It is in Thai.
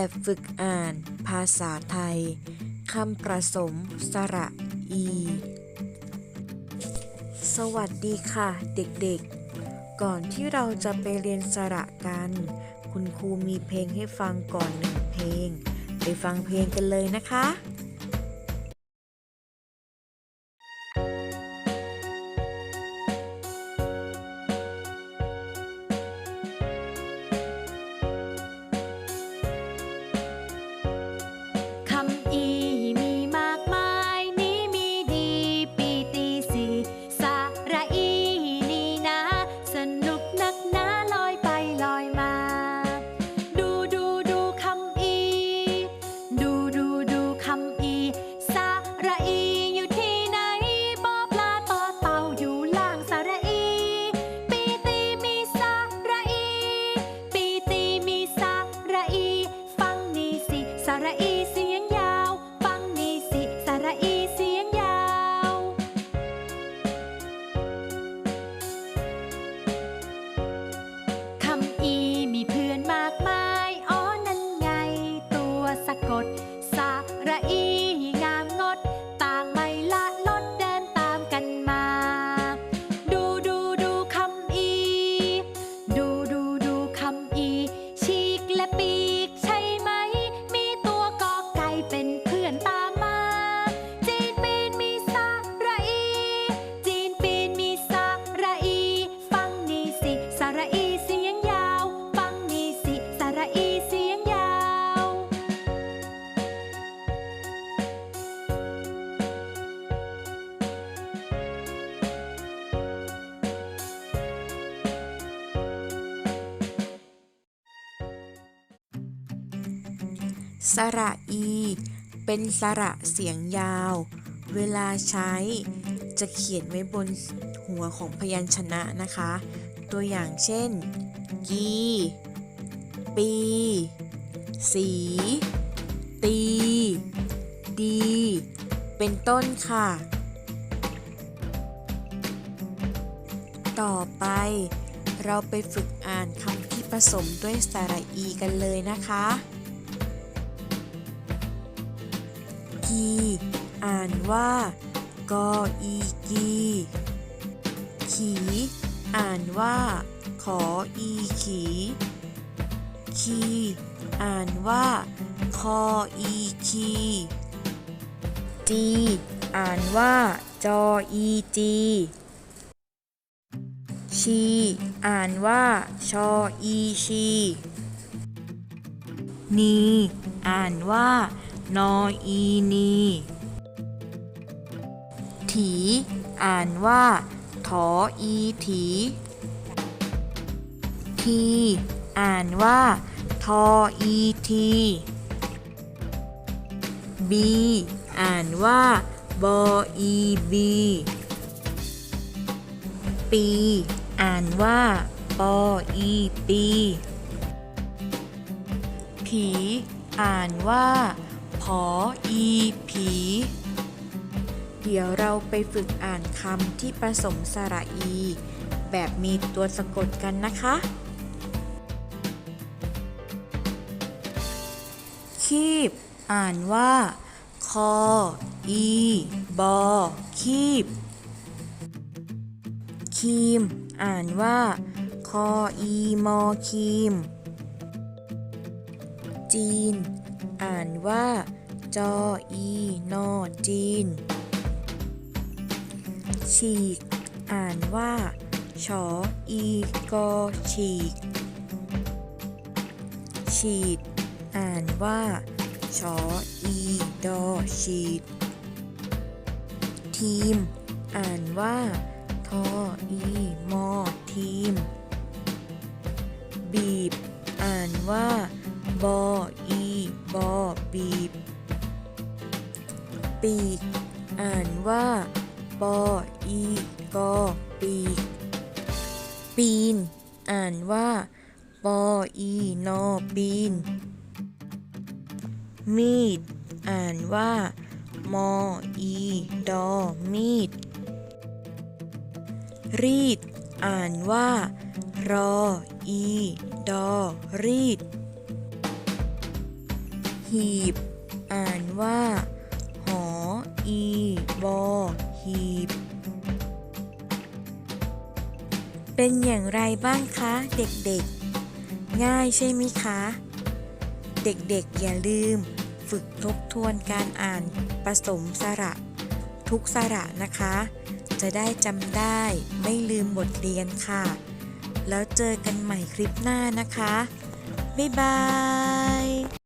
แบบฝึกอ่าน ภาษาไทย คำประสมสระอี สวัสดีค่ะเด็กๆ ก่อนที่เราจะไปเรียนสระกัน คุณครูมีเพลงให้ฟังก่อนหนึ่งเพลง ไปฟังเพลงกันเลยนะคะ สระอี เป็นสระเสียงยาว เวลาใช้จะเขียนไว้บนหัวของพยัญชนะนะคะ ตัวอย่างเช่น กี ปี สี ตี ดี เป็นต้นค่ะ ต่อไปเราไปฝึกอ่านคำที่ผสมด้วยสระอีกันเลยนะคะ กี อ่านว่า กออีกี ขี อ่านว่า ขออีขี คี อ่านว่า คออีคี จี อ่านว่า จออีจีชีอ่านว่า ชออีชี นี อ่านว่า นออีนี ถี อ่านว่าถออีถี ที อ่านว่าทออีทีบีอ่านว่าบออีบีปีอ่านว่าปออีปีผี อ่านว่า ผออีผี เดี๋ยวเราไปฝึกอ่านคำที่ผสมสระอี แบบมีตัวสะกดกันนะคะ คีบ อ่านว่า คอ อี บอ คีบ ครีม อ่านว่า คอ อี มอครีม จีน อ่านว่า จออีนอจีน ฉีก อ่านว่าชออีกอฉีก ฉีด อ่านว่าชออีดอฉีด ทีม อ่านว่าทออีมอทีม บีบ อ่านว่า บออีบอบีบ ปีก อ่านว่าปออีกอปีก ปีน อ่านว่าปออีนอปีน มีด อ่านว่ามออีดอมีด รีด อ่านว่ารออีดอรีด หีบ อ่านว่า หอ อี บอ หีบ เป็นอย่างไรบ้างคะ เด็กๆ ง่ายใช่ไหมคะ เด็กๆ อย่าลืม ฝึกทบทวนการอ่านผสมสระ ทุกสระนะคะ จะได้จำได้ไม่ลืมบทเรียนค่ะ แล้วเจอกันใหม่คลิปหน้านะคะ บ๊ายบาย